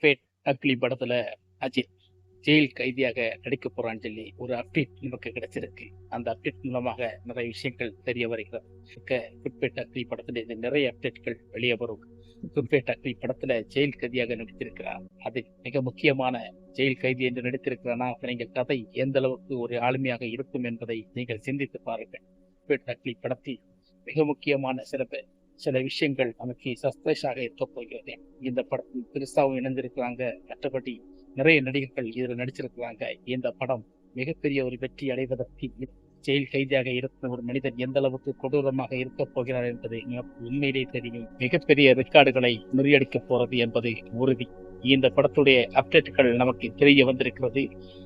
Fat ugly படத்துல Ajith jail கைதியாக நடிக்க போறான்னு சொல்லி ஒரு அப்டேட் நமக்கு கிடைச்சிருக்கு. அந்த அப்டேட் மூலமாக நிறைய விஷயங்கள் தெரிய வருகிறது. குட்பேட் அக்லி படத்துல இந்த நிறைய அப்டேட்கள் வெளியே வரும். குட்பேட் அக்லி படத்துல ஜெயில் கைதியாக நடித்திருக்கிறார். அது மிக முக்கியமான ஜெயில் கைதி என்று நடித்திருக்கிறானா? நீங்கள் கதை எந்த அளவுக்கு ஒரு ஆளுமையாக இருக்கும் என்பதை நீங்கள் சிந்தித்து பாருங்கள். குட்பேட் அக்லி படத்தில் மிக முக்கியமான சில சில விஷயங்கள் நமக்கு சஸ்பென்ஸாக இருக்க போகிறது. இந்த படத்தில் பெருசாவும் இணைந்திருக்கிறாங்க. மற்றபடி நிறைய நடிகர்கள் இதில் நடிச்சிருக்கிறாங்க. இந்த படம் மிகப்பெரிய ஒரு வெற்றி அடைவதற்கு ஜெயில் கைதியாக இருக்கும் ஒரு மனிதன் எந்த அளவுக்கு கொடூரமாக இருக்க போகிறார் என்பது உண்மையிலேயே உண்மையிலே தெரியும். மிகப்பெரிய ரெக்கார்டுகளை முறியடிக்க போறது என்பது உறுதி. இந்த படத்துடைய அப்டேட்டுகள் நமக்கு தெரிய வந்திருக்கிறது.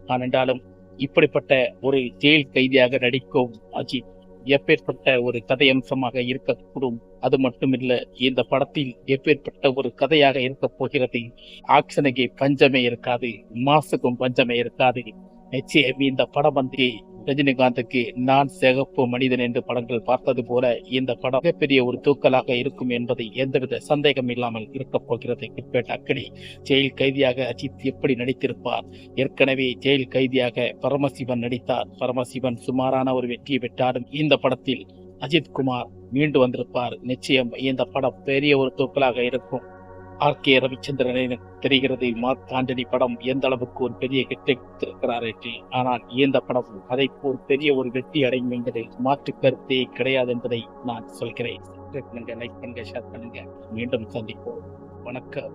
ஆனென்றாலும் இப்படிப்பட்ட ஒரு ஜெயில் கைதியாக நடிக்கும் அஜித் எப்பேற்பட்ட ஒரு கதை அம்சமாக இருக்கக்கூடும் அது மட்டுமில்ல இந்த படத்தில் எப்பேற்பட்ட ஒரு கதையாக இருக்க போகிறது? ஆக்ஷனுக்கு பஞ்சமே இருக்காது மாசுக்கும் பஞ்சமே இருக்காது. நிச்சயம் இந்த படம் வந்து ரஜினிகாந்துக்கு நான் சிகப்பு மனிதன் என்று படங்கள் பார்த்தது போல இந்த படம் மிகப்பெரிய ஒரு தூக்கலாக இருக்கும் என்பதை எந்தவித சந்தேகம் இல்லாமல் இருக்கப் போகிறது. கிரிப்பேட் அக்கடி ஜெயில் கைதியாக அஜித் எப்படி நடித்திருப்பார்? ஏற்கனவே ஜெயில் கைதியாக பரமசிவன் நடித்தார். பரமசிவன் சுமாரான ஒரு வெற்றியை பெற்றாலும் இந்த படத்தில் அஜித் குமார் மீண்டு வந்திருப்பார். நிச்சயம் இந்த படம் பெரிய ஒரு தூக்கலாக இருக்கும். ஆர். கே. ரவிச்சந்திரன் தெரிகிறது மார்க் ஆண்டனி படம் எந்த அளவுக்கு ஒரு பெரிய ஹிட்டை கொடுத்திருக்கிறார் என்று. ஆனால் இந்த படம் அதை போல் பெரிய ஒரு வெற்றி அடையும் என்பதில் மாற்று கருத்தே கிடையாது என்பதை நான் சொல்கிறேன். லைக் பண்ணுங்க ஷேர் பண்ணுங்க. மீண்டும் சந்திப்போம். வணக்கம்.